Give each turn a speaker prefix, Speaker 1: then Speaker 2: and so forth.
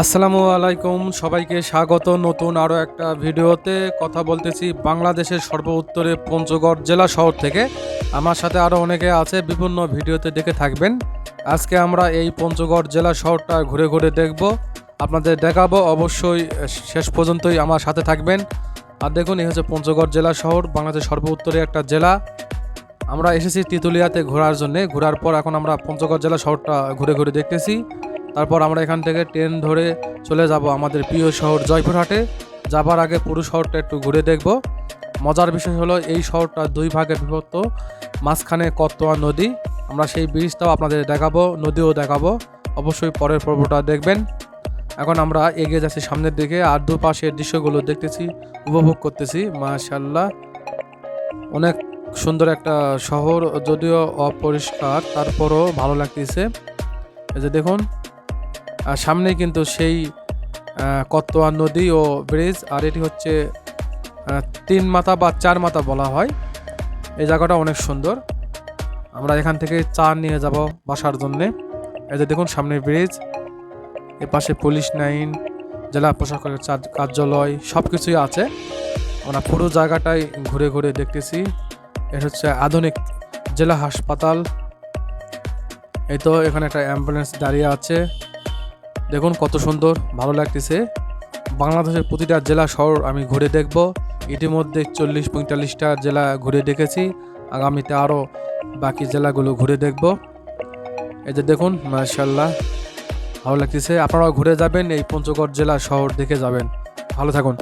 Speaker 1: আসসালামু আলাইকুম, সবাইকে স্বাগত। নতুন আরও একটা ভিডিওতে কথা বলতেছি বাংলাদেশের সর্ব উত্তরে পঞ্চগড় জেলা শহর থেকে। আমার সাথে আরও অনেকে আছে, বিভিন্ন ভিডিওতে দেখে থাকবেন। আজকে আমরা এই পঞ্চগড় জেলা শহরটা ঘুরে ঘুরে দেখব। আপনাদের দেখাবো, অবশ্যই শেষ পর্যন্তই আমার সাথে থাকবেন। আর দেখুন, এই হচ্ছে পঞ্চগড় জেলা শহর, বাংলাদেশের সর্ব উত্তরে একটা জেলা। আমরা এসেছি তিতুলিয়াতে ঘোরার জন্য। ঘোরার পর এখন আমরা পঞ্চগড় জেলা শহরটা ঘুরে ঘুরে দেখতেছি। তারপর আমরা এখান থেকে ট্রেন ধরে চলে যাব আমাদের প্রিয় শহর জয়পুরহাটে। যাবার আগে পুরো শহরটা একটু ঘুরে দেখব। মজার বিষয় হলো এই শহরটা দুই ভাগে বিভক্ত। মাঝখানে কতোয়া নদী, আমরা সেই ব্রিজটাও আপনাদের দেখাবো, নদীও দেখাবো। অবশ্যই পরের পর্বটা দেখবেন। এখন আমরা এগিয়ে যাচ্ছি সামনের দিকে, আর দুপাশের দৃশ্যগুলো দেখতেছি, উপভোগ করতেছি। মাশাল্লাহ অনেক সুন্দর একটা শহর, যদিও অপরিষ্কার, তারপরও ভালো লাগতেছে। এই যে দেখুন আর সামনেই কিন্তু সেই কতোয়া নদী ও ব্রিজ, আর এটি হচ্ছে তিন মাথা বা চার মাথা বলা হয়। এই জায়গাটা অনেক সুন্দর। আমরা এখান থেকে চা নিয়ে যাব বাসার জন্যে। এই যে দেখুন সামনে ব্রিজ, এ পাশে পুলিশ লাইন, জেলা প্রশাসকের চা- কার্যালয় সব কিছুই আছে। আমরা পুরো জায়গাটাই ঘুরে ঘুরে দেখতেছি। এটা হচ্ছে আধুনিক জেলা হাসপাতাল। এই তো এখানে একটা অ্যাম্বুলেন্স দাঁড়িয়ে আছে। দেখুন কত সুন্দর, ভালো লাগতেছে। বাংলাদেশের প্রতিটা জেলা, শহর আমি ঘুরে দেখব। ইতিমধ্যে চল্লিশ পঁয়তাল্লিশটা জেলা ঘুরে দেখেছি। আগামীতে আরও বাকি জেলাগুলো ঘুরে দেখব। এই যে দেখুন মার্শাল্লাহ ভালো লাগতেছে। আপনারাও ঘুরে যাবেন, এই পঞ্চগড় জেলা শহর দেখে যাবেন। ভালো থাকুন।